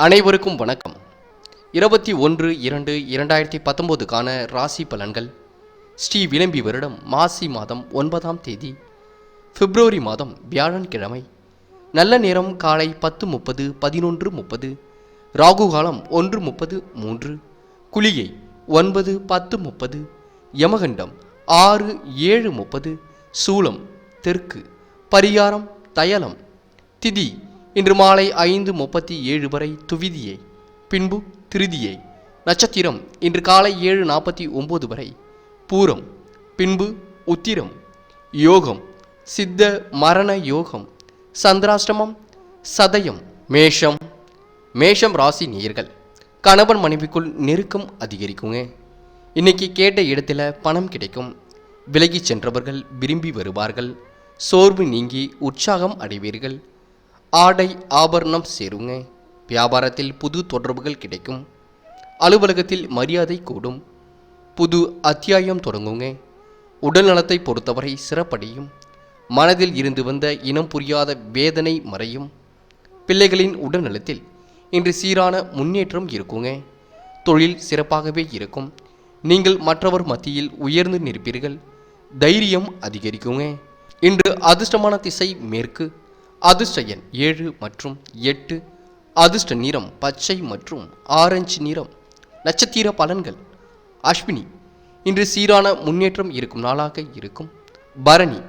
அனைவருக்கும் வணக்கம். இருபத்தி ஒன்று இரண்டு இரண்டாயிரத்தி பத்தொம்போதுக்கான ராசி பலன்கள். ஸ்ரீ விளம்பி வருடம் மாசி மாதம் ஒன்பதாம் தேதி. பிப்ரவரி மாதம் வியாழன்கிழமை. நல்ல நேரம் காலை பத்து முப்பது பதினொன்று முப்பது. ராகு காலம் ஒன்று முப்பது மூன்று. குளியை ஒன்பது பத்து முப்பது. யமகண்டம் ஆறு ஏழு முப்பது. சூலம் தெற்கு. பரிகாரம் தயலம். திதி இன்று மாலை ஐந்து முப்பத்தி ஏழு வரை துவிதியை பின்பு திருதியை. நட்சத்திரம் இன்று காலை ஏழு நாற்பத்தி ஒம்பது வரை பூரம் பின்பு உத்திரம். யோகம் சித்த மரண யோகம். சந்திராஷ்டமம் சதயம் மேஷம். மேஷம் ராசி நேயர்கள் கணவன் மனைவிக்குள் நெருக்கம் அதிகரிக்குங்க. இன்னைக்கு கேட்ட இடத்துல பணம் கிடைக்கும். விலகிச் சென்றவர்கள் விரும்பி வருவார்கள். சோர்வு நீங்கி உற்சாகம் அடைவீர்கள். ஆடை ஆபரணம் சேருங்க. வியாபாரத்தில் புது தொடர்புகள் கிடைக்கும். அலுவலகத்தில் மரியாதை கூடும். புது அத்தியாயம் தொடங்குங்க. உடல் நலத்தை பொறுத்தவரை சிறப்படையும். மனதில் இருந்து வந்த இனம் புரியாத வேதனை மறையும். பிள்ளைகளின் உடல்நலத்தில் இன்று சீரான முன்னேற்றம் இருக்குங்க. தொழில் சிறப்பாகவே இருக்கும். நீங்கள் மற்றவர் மத்தியில் உயர்ந்து நிற்பீர்கள். தைரியம் அதிகரிக்குங்க. இன்று அதிர்ஷ்டமான திசை மேற்கு. அதிர்ஷ்ட எண் ஏழு மற்றும் எட்டு அதிர்ஷ்ட நிறம் பச்சை மற்றும் ஆரஞ்சு நிறம். நட்சத்திர பலன்கள். அஸ்வினி இன்று சீரான முன்னேற்றம் இருக்கும் நாளாக இருக்கும். பரணி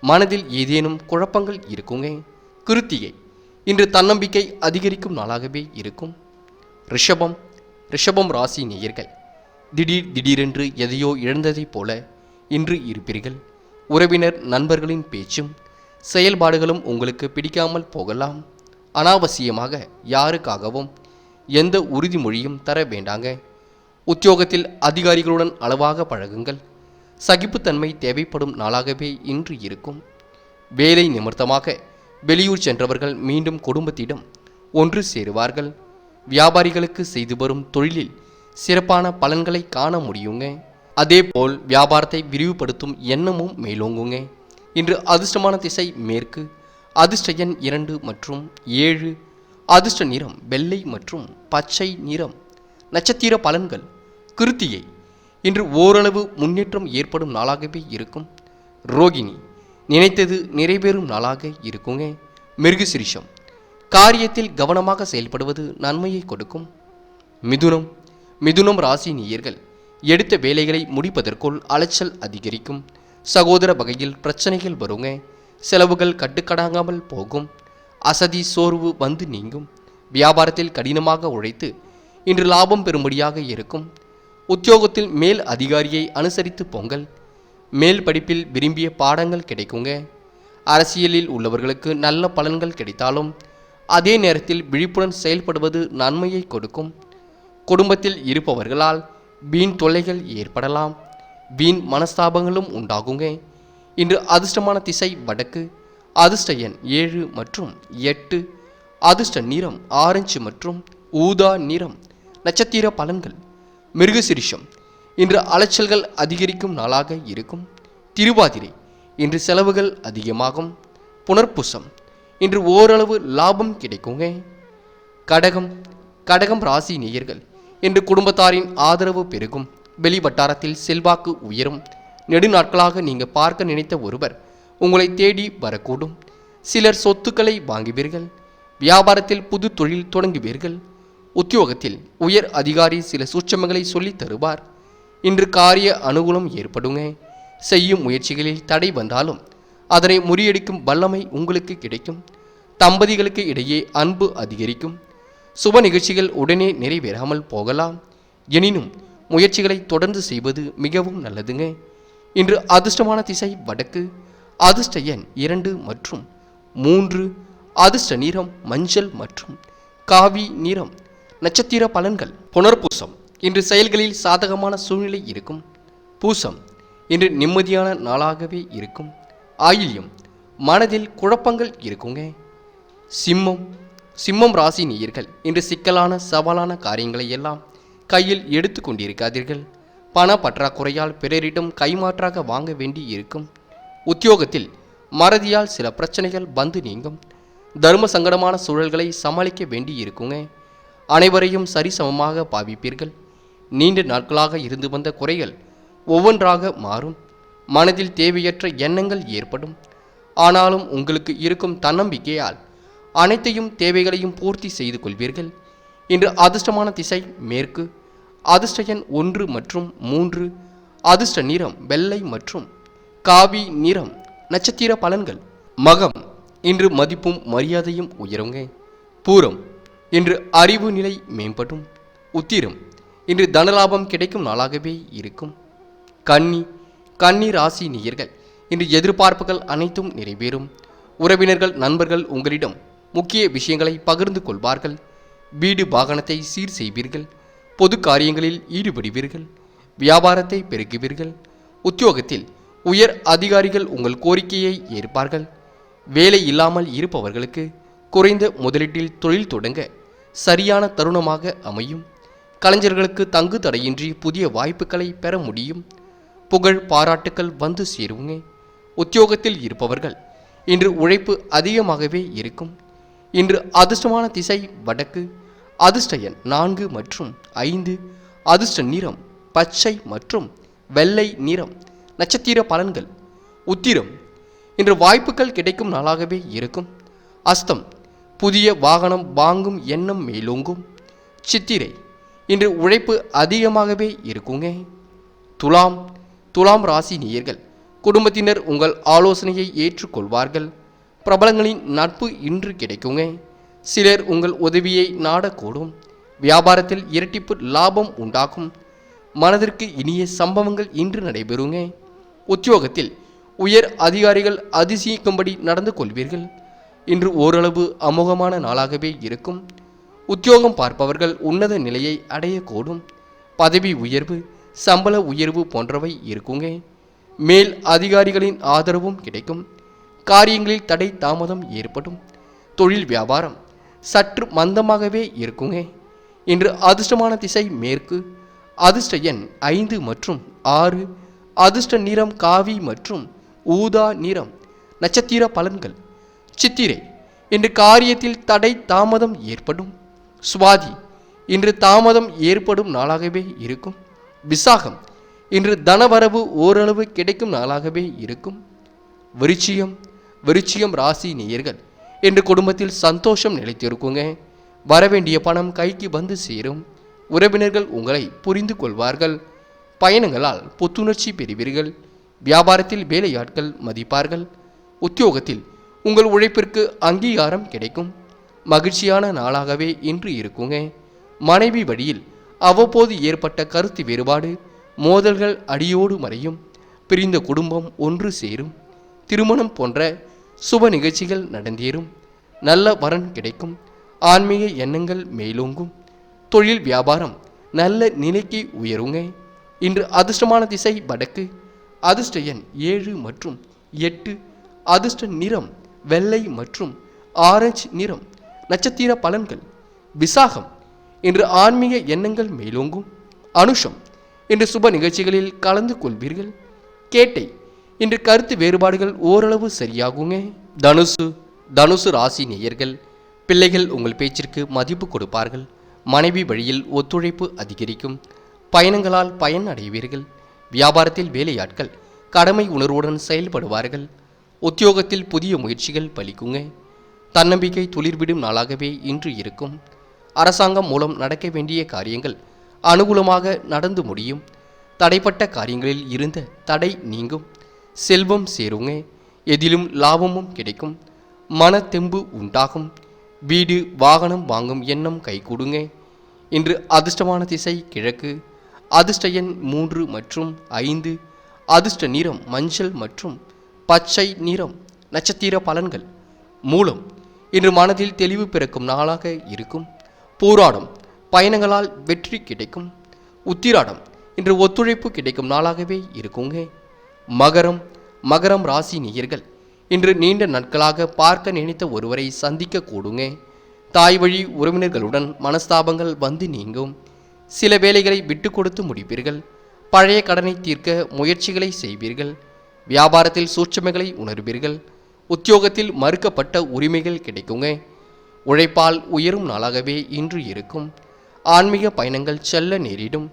மனதில் ஏதேனும் குழப்பங்கள் இருக்குங்க கிருத்திகை இன்று தன்னம்பிக்கை அதிகரிக்கும் நாளாகவே இருக்கும். ரிஷபம் ரிஷபம் ராசி நேயர்கள். திடீர் திடீரென்று எதையோ இழந்ததைப் போல இன்று இருப்பீர்கள். உறவினர் நண்பர்களின் பேச்சும் செயல்பாடுகளும் உங்களுக்கு பிடிக்காமல் போகலாம். அனாவசியமாக யாருக்காகவும் எந்த உறுதிமொழியும் தர வேண்டாங்க. உத்தியோகத்தில் அதிகாரிகளுடன் அளவாக பழகுங்கள். சகிப்புத்தன்மை தேவைப்படும் நாளாகவே இன்று இருக்கும். வேலை நிமித்தமாக வெளியூர் சென்றவர்கள் மீண்டும் குடும்பத்திடம் ஒன்று சேருவார்கள். வியாபாரிகளுக்கு செய்து வரும் தொழிலில் சிறப்பான பலன்களை காண முடியுங்க. அதேபோல் வியாபாரத்தை விரிவுபடுத்தும் எண்ணமும் மேலோங்குங்க. இன்று அதிர்ஷ்டமான திசை மேற்கு அதிர்ஷ்ட எண் இரண்டு மற்றும் ஏழு அதிர்ஷ்ட நிறம் வெள்ளை மற்றும் பச்சை நிறம் நட்சத்திர பலன்கள் கிருத்தியை. இன்று ஓரளவு முன்னேற்றம் ஏற்படும் நாளாகவே இருக்கும். ரோகிணி நினைத்தது நிறைவேறும் நாளாக இருக்குங்க. மிருகசிரிஷம் காரியத்தில் கவனமாக செயல்படுவது நன்மையை கொடுக்கும். மிதுனம் மிதுனம் ராசி நேயர்கள் எடுத்த வேலைகளை முடிப்பதற்குள் அலைச்சல் அதிகரிக்கும். சகோதர வகையில் பிரச்சனைகள் வருங்க. செலவுகள் கட்டுக்கடாங்காமல் போகும். அசதி சோர்வு வந்து நீங்கும். வியாபாரத்தில் கடினமாக உழைத்து இன்று லாபம் பெறும்படியாக இருக்கும். உத்தியோகத்தில் மேல் அதிகாரியை அனுசரித்து போங்கள். மேல் படிப்பில் விரும்பிய பாடங்கள் கிடைக்குங்க. அரசியலில் உள்ளவர்களுக்கு நல்ல பலன்கள் கிடைத்தாலும் அதே நேரத்தில் விழிப்புடன் செயல்படுவது நன்மையை கொடுக்கும். குடும்பத்தில் இருப்பவர்களால் வீண் தொல்லைகள் ஏற்படலாம். வீண் மனஸ்தாபங்களும் உண்டாகுங்க. இன்று அதிர்ஷ்டமான திசை வடக்கு அதிர்ஷ்ட எண் ஏழு மற்றும் எட்டு அதிர்ஷ்ட நிறம் ஆரஞ்சு மற்றும் ஊதா நிறம் நட்சத்திர பலன்கள். மிருகசிரிஷம் இன்று அலைச்சல்கள் அதிகரிக்கும் நாளாக இருக்கும். திருவாதிரை இன்று செலவுகள் அதிகமாகும். புனர்பூசம் இன்று ஓரளவு லாபம் கிடைக்குங்க. கடகம் கடகம் ராசி நேயர்கள் இன்று குடும்பத்தாரின் ஆதரவு பெருகும். வெளி வட்டாரத்தில் செல்வாக்கு உயரும். நெடுநாட்களாக நீங்க பார்க்க நினைத்த ஒருவர் உங்களை தேடி வரக்கூடும். சிலர் சொத்துக்களை வாங்குவீர்கள் வியாபாரத்தில் புது தொழில் தொடங்குவீர்கள். உத்தியோகத்தில் உயர் அதிகாரி சில சூட்சமங்களை சொல்லித் தருவார். இன்று காரிய அனுகூலம் ஏற்படுங்க. செய்யும் முயற்சிகளில் தடை வந்தாலும் அதனை முறியடிக்கும் வல்லமை உங்களுக்கு கிடைக்கும். தம்பதிகளுக்கு இடையே அன்பு அதிகரிக்கும். சுப நிகழ்ச்சிகள் உடனே நிறைவேறாமல் போகலாம். எனினும் முயற்சிகளை தொடர்ந்து செய்வது மிகவும் நல்லதுங்க. இன்று அதிர்ஷ்டமான திசை வடக்கு. அதிர்ஷ்ட எண் இரண்டு மற்றும் மூன்று. அதிர்ஷ்ட நிறம் மஞ்சள் மற்றும் காவி நிறம். நட்சத்திர பலன்கள். புனர்பூசம். இன்று செயல்களில் சாதகமான சூழ்நிலை இருக்கும். பூசம். இன்று நிம்மதியான நாளாகவே இருக்கும். ஆயில்யம். மனதில் குழப்பங்கள் இருக்குங்க. சிம்மம். சிம்மம் ராசி நேயர்கள். இன்று சிக்கலான சவாலான காரியங்களை எல்லாம் கையில் எடுத்து கொண்டிருக்காதீர்கள். பண பற்றாக்குறையால் பிறரிடம் கைமாற்றாக வாங்க வேண்டி இருக்கும் உத்தியோகத்தில் மறதியால் சில பிரச்சனைகள் வந்து நீங்கும். தர்ம சங்கடமான சூழல்களை சமாளிக்க வேண்டி இருக்குங்க அனைவரையும் சரிசமமாக பாவிப்பீர்கள். நீண்ட நாட்களாக இருந்து வந்த குறைகள் ஒவ்வொன்றாக மாறும். மனதில் தேவையற்ற எண்ணங்கள் ஏற்படும். ஆனாலும் உங்களுக்கு இருக்கும் தன்னம்பிக்கையால் அனைத்தையும் தேவைகளையும் பூர்த்தி செய்து கொள்வீர்கள். இன்று அதிர்ஷ்டமான திசை மேற்கு. அதிர்ஷ்ட எண் ஒன்று மற்றும் மூன்று. அதிர்ஷ்ட நிறம் வெள்ளை மற்றும் காவி நிறம் நட்சத்திர பலன்கள். மகம் இன்று மதிப்பும் மரியாதையும் உயருங்க. பூரம் இன்று அறிவு நிலை மேம்படும். உத்திரம் இன்று தனலாபம் கிடைக்கும் நாளாகவே இருக்கும். கன்னி கன்னி ராசி நேயர்கள் இன்று எதிர்பார்ப்புகள் அனைத்தும் நிறைவேறும். உறவினர்கள் நண்பர்கள் உங்களிடம் முக்கிய விஷயங்களை பகிர்ந்து கொள்வார்கள். வீடு வாகனத்தை சீர் செய்வீர்கள். பொது காரியங்களில் ஈடுபடுவீர்கள். வியாபாரத்தை பெருக்குவீர்கள். உத்தியோகத்தில் உயர் அதிகாரிகள் உங்கள் கோரிக்கையை ஏற்பார்கள். வேலை இல்லாமல் இருப்பவர்களுக்கு குறைந்த முதலீட்டில் தொழில் தொடங்க சரியான தருணமாக அமையும். கலைஞர்களுக்கு தங்கு தடையின்றி புதிய வாய்ப்புகளை பெற முடியும். புகழ் பாராட்டுக்கள் வந்து சேருங்க. உத்தியோகத்தில் இருப்பவர்கள் இன்று உழைப்பு அதிகமாகவே இருக்கும். இன்று அதிர்ஷ்டமான திசை வடக்கு அதிர்ஷ்ட எண் நான்கு மற்றும் ஐந்து. அதிர்ஷ்ட நிறம் பச்சை மற்றும் வெள்ளை நிறம். நட்சத்திர பலன்கள். உத்திரம் இன்று வாய்ப்புகள் கிடைக்கும் நாளாகவே இருக்கும். அஸ்தம் புதிய வாகனம் வாங்கும் எண்ணம் மேலோங்கும். சித்திரை இன்று உழைப்பு அதிகமாகவே இருக்குங்க. துலாம் துலாம் ராசி நேயர்கள் குடும்பத்தினர் உங்கள் ஆலோசனையை ஏற்றுக்கொள்வார்கள். பிரபலங்களின் நட்பு இன்று கிடைக்குங்க. சிலர் உங்கள் உதவியை நாடக்கூடும். வியாபாரத்தில் இரட்டிப்பு லாபம் உண்டாகும். மனதிற்கு இனிய சம்பவங்கள் இன்று நடைபெறுங்க. உத்தியோகத்தில் உயர் அதிகாரிகள் அதிசயிக்கும்படி நடந்து கொள்வீர்கள். இன்று ஓரளவு அமோகமான நாளாகவே இருக்கும். உத்தியோகம் பார்ப்பவர்கள் உன்னத நிலையை அடையக்கூடும். பதவி உயர்வு சம்பள உயர்வு போன்றவை இருக்குங்க. மேல் அதிகாரிகளின் ஆதரவும் கிடைக்கும். காரியங்களில் தடை தாமதம் ஏற்படும். தொழில் வியாபாரம் சற்று மந்தமாகவே இருக்குங்க. இன்று அதிர்ஷ்டமான திசை மேற்கு. அதிர்ஷ்ட எண் ஐந்து மற்றும் ஆறு. அதிர்ஷ்ட நிறம் காவி மற்றும் ஊதா நிறம். நட்சத்திர பலன்கள். சித்திரை இன்று காரியத்தில் தடை தாமதம் ஏற்படும். சுவாதி இன்று தாமதம் ஏற்படும் நாளாகவே இருக்கும். விசாகம் இன்று தனவரவு ஓரளவு கிடைக்கும் நாளாகவே இருக்கும். விருச்சியம் விருச்சியம் ராசி நேயர்கள். என்று குடும்பத்தில் சந்தோஷம் நிலைத்திருக்குங்க. வரவேண்டிய பணம் கைக்கு வந்து சேரும். உறவினர்கள் உங்களை புரிந்து கொள்வார்கள். பயணங்களால் புத்துணர்ச்சி பெறுவீர்கள். வியாபாரத்தில் வேலையாட்கள் மதிப்பார்கள். உத்தியோகத்தில் உங்கள் உழைப்பிற்கு அங்கீகாரம் கிடைக்கும். மகிழ்ச்சியான நாளாகவே இன்று இருக்குங்க. மனைவி வழியில் அவ்வப்போது ஏற்பட்ட கருத்து வேறுபாடு மோதல்கள் அடியோடு மறையும். பிரிந்த குடும்பம் ஒன்று சேரும். திருமணம் போன்ற சுப நிகழ்ச்சிகள் நடந்தேறும். நல்ல வரன் கிடைக்கும். ஆன்மீக எண்ணங்கள் மேலோங்கும். தொழில் வியாபாரம் நல்ல நிலைக்கு உயருங்க. இன்று அதிர்ஷ்டமான திசை வடக்கு. அதிர்ஷ்ட எண் ஏழு மற்றும் எட்டு. அதிர்ஷ்ட நிறம் வெள்ளை மற்றும் ஆரஞ்சு நிறம் நட்சத்திர பலன்கள். விசாகம் இன்று ஆன்மீக எண்ணங்கள் மேலோங்கும். அனுஷம் இன்று சுப நிகழ்ச்சிகளில் கலந்து கொள்வீர்கள். கேட்டை இன்று கருத்து வேறுபாடுகள் ஓரளவு சரியாகுங்க. தனுசு தனுசு ராசி நேயர்கள் பிள்ளைகள் உங்கள் பேச்சிற்கு மதிப்பு கொடுப்பார்கள். மனைவி வழியில் ஒத்துழைப்பு அதிகரிக்கும். பயணங்களால் பயன் அடைவீர்கள். வியாபாரத்தில் வேலையாட்கள் கடமை உணர்வுடன் செயல்படுவார்கள். உத்தியோகத்தில் புதிய முயற்சிகள் பலிக்குங்க. தன்னம்பிக்கை துளிர்விடும் நாளாகவே இன்று இருக்கும். அரசாங்கம் மூலம் நடக்க வேண்டிய காரியங்கள் அனுகூலமாக நடந்து முடியும். தடைப்பட்ட காரியங்களில் இருந்த தடை நீங்கும். செல்வம் சேருங்க. எதிலும் லாபமும் கிடைக்கும். மன தெம்பு உண்டாகும். வீடு வாகனம் வாங்கும் எண்ணம் கைகூடுங்க இன்று அதிர்ஷ்டமான திசை கிழக்கு. அதிர்ஷ்ட எண் மூன்று மற்றும் ஐந்து. அதிர்ஷ்ட நிறம் மஞ்சள் மற்றும் பச்சை நிறம் நட்சத்திர பலன்கள் மூலம் இன்று மனதில் தெளிவு பிறக்கும் நாளாக இருக்கும். போராடம் பயணங்களால் வெற்றி கிடைக்கும். உத்திராடம் இன்று ஒத்துழைப்பு கிடைக்கும் நாளாகவே இருக்குங்க. மகரம் மகரம் ராசி நேயர்கள் இன்று நீண்ட நாட்களாக பார்க்க நினைத்த ஒருவரை சந்திக்க கூடுங்க. தாய் வழி உறவினர்களுடன் மனஸ்தாபங்கள் வந்து நீங்கும். சில வேலைகளை விட்டு கொடுத்து முடிப்பீர்கள். பழைய கடனை தீர்க்க முயற்சிகளை செய்வீர்கள். வியாபாரத்தில் சூட்சமைகளை உணர்வீர்கள். உத்தியோகத்தில் மறுக்கப்பட்ட உரிமைகள் கிடைக்குங்க. உழைப்பால் உயரும் நாளாகவே இன்று இருக்கும். ஆன்மீக பயணங்கள் செல்ல நேரிடும்.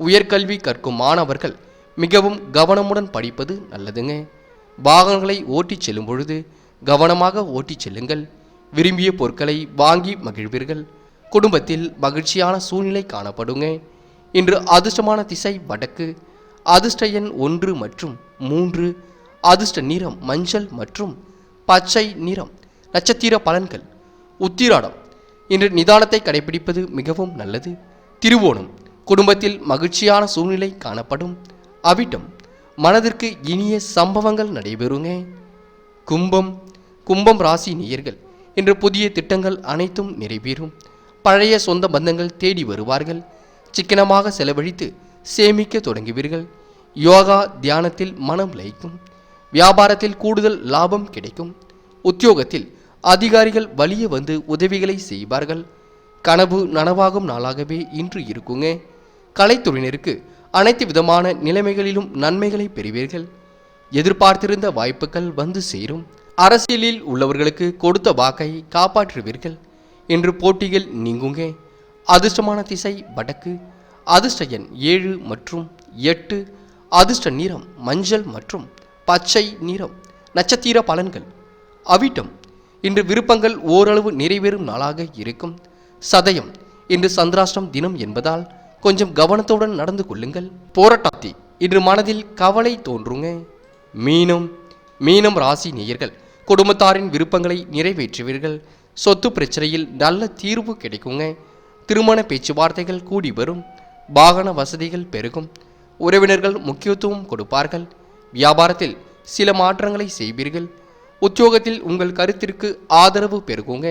உயர்கல்வி கற்கும் மாணவர்கள் மிகவும் கவனமுடன் படிப்பது நல்லதுங்க. வாகனங்களை ஓட்டிச் செல்லும் பொழுது கவனமாக ஓட்டிச் செல்லுங்கள். விரும்பிய பொருட்களை வாங்கி மகிழ்வீர்கள். குடும்பத்தில் மகிழ்ச்சியான சூழ்நிலை காணப்படுங்க. இன்று அதிர்ஷ்டமான திசை வடக்கு. அதிர்ஷ்ட எண் ஒன்று மற்றும் மூன்று. அதிர்ஷ்ட நிறம் மஞ்சள் மற்றும் பச்சை நிறம். நட்சத்திர பலன்கள். உத்திராடம். இன்று நிதானத்தை கடைபிடிப்பது மிகவும் நல்லது. திருவோணம். குடும்பத்தில் மகிழ்ச்சியான சூழ்நிலை காணப்படும். அவிட்டம் மனதிற்கு இனிய சம்பவங்கள் நடைபெறுங்க கும்பம் கும்பம் ராசி நேயர்கள் இன்று புதிய திட்டங்கள் அனைத்தும் நிறைவேறும். பழைய சொந்த பந்தங்கள் தேடி வருவார்கள். சிக்கனமாக செலவழித்து சேமிக்க தொடங்குவீர்கள். யோகா தியானத்தில் மனம் லயிக்கும். வியாபாரத்தில் கூடுதல் லாபம் கிடைக்கும். உத்தியோகத்தில் அதிகாரிகள் வலிய வந்து உதவிகளை செய்வார்கள். கனவு நனவாகும் நாளாகவே இன்று இருக்குங்க கலைத்துறையினருக்கு அனைத்து விதமான நிலைமைகளிலும் நன்மைகளை பெறுவீர்கள். எதிர்பார்த்திருந்த வாய்ப்புகள் வந்து சேரும். அரசியலில் உள்ளவர்களுக்கு கொடுத்த வாக்கை காப்பாற்றுவீர்கள். இன்று போட்டிகள் நீங்குங்க. அதிர்ஷ்டமான திசை வடக்கு அதிர்ஷ்ட எண் ஏழு மற்றும் எட்டு. அதிர்ஷ்ட நிறம் மஞ்சள் மற்றும் பச்சை நிறம். நட்சத்திர பலன்கள். அவிட்டம். இன்று விருப்பங்கள் ஓரளவு நிறைவேறும் நாளாக இருக்கும். சதயம். இன்று சந்திராஷ்டம் தினம் என்பதால் கொஞ்சம் கவனத்துடன் நடந்து கொள்ளுங்கள். போராட்டாத்தி இன்று மனதில் கவலை தோன்றுங்க. மீனம் மீனம் ராசி நேயர்கள் குடும்பத்தாரின் விருப்பங்களை நிறைவேற்றுவீர்கள். சொத்து பிரச்சனையில் நல்ல தீர்வு கிடைக்குங்க. திருமண பேச்சுவார்த்தைகள் கூடி வரும். வாகன வசதிகள் பெருகும். உறவினர்கள் முக்கியத்துவம் கொடுப்பார்கள். வியாபாரத்தில் சில மாற்றங்களை செய்வீர்கள். உத்தியோகத்தில் உங்கள் கருத்திற்கு ஆதரவு பெருகுங்க.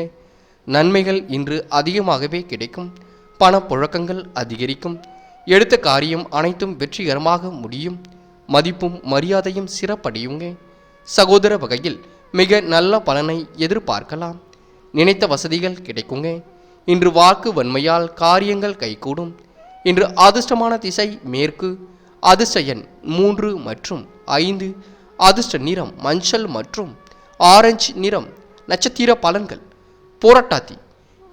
நன்மைகள் இன்று அதிகமாகவே கிடைக்கும். பணப்புழக்கங்கள் அதிகரிக்கும். எடுத்த காரியம் அனைத்தும் வெற்றிகரமாக முடியும். மதிப்பும் மரியாதையும் சிறப்படையுங்க. சகோதர வகையில் மிக நல்ல பலனை எதிர்பார்க்கலாம். நினைத்த வசதிகள் கிடைக்குங்க. இன்று வாக்கு வன்மையால் காரியங்கள் கைகூடும். இன்று அதிர்ஷ்டமான திசை மேற்கு அதிர்ஷ்ட எண் மூன்று மற்றும் ஐந்து அதிர்ஷ்ட நிறம் மஞ்சள் மற்றும் ஆரஞ்சு நிறம் நட்சத்திர பலன்கள். போராட்டாத்தி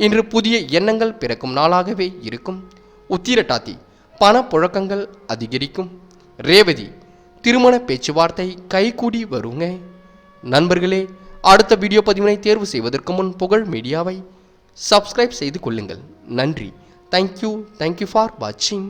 இன்று புதிய எண்ணங்கள் பிறக்கும் நாளாகவே இருக்கும். உத்திரட்டாத்தி பணப்புழக்கங்கள் அதிகரிக்கும். ரேவதி திருமண பேச்சுவார்த்தை கைகூடி வருங்க. நண்பர்களே அடுத்த வீடியோ பதிவினை தேர்வு செய்வதற்கு முன் புகழ் மீடியாவை சப்ஸ்கிரைப் செய்து கொள்ளுங்கள். நன்றி. தேங்க்யூ தேங்க்யூ ஃபார் வாட்சிங்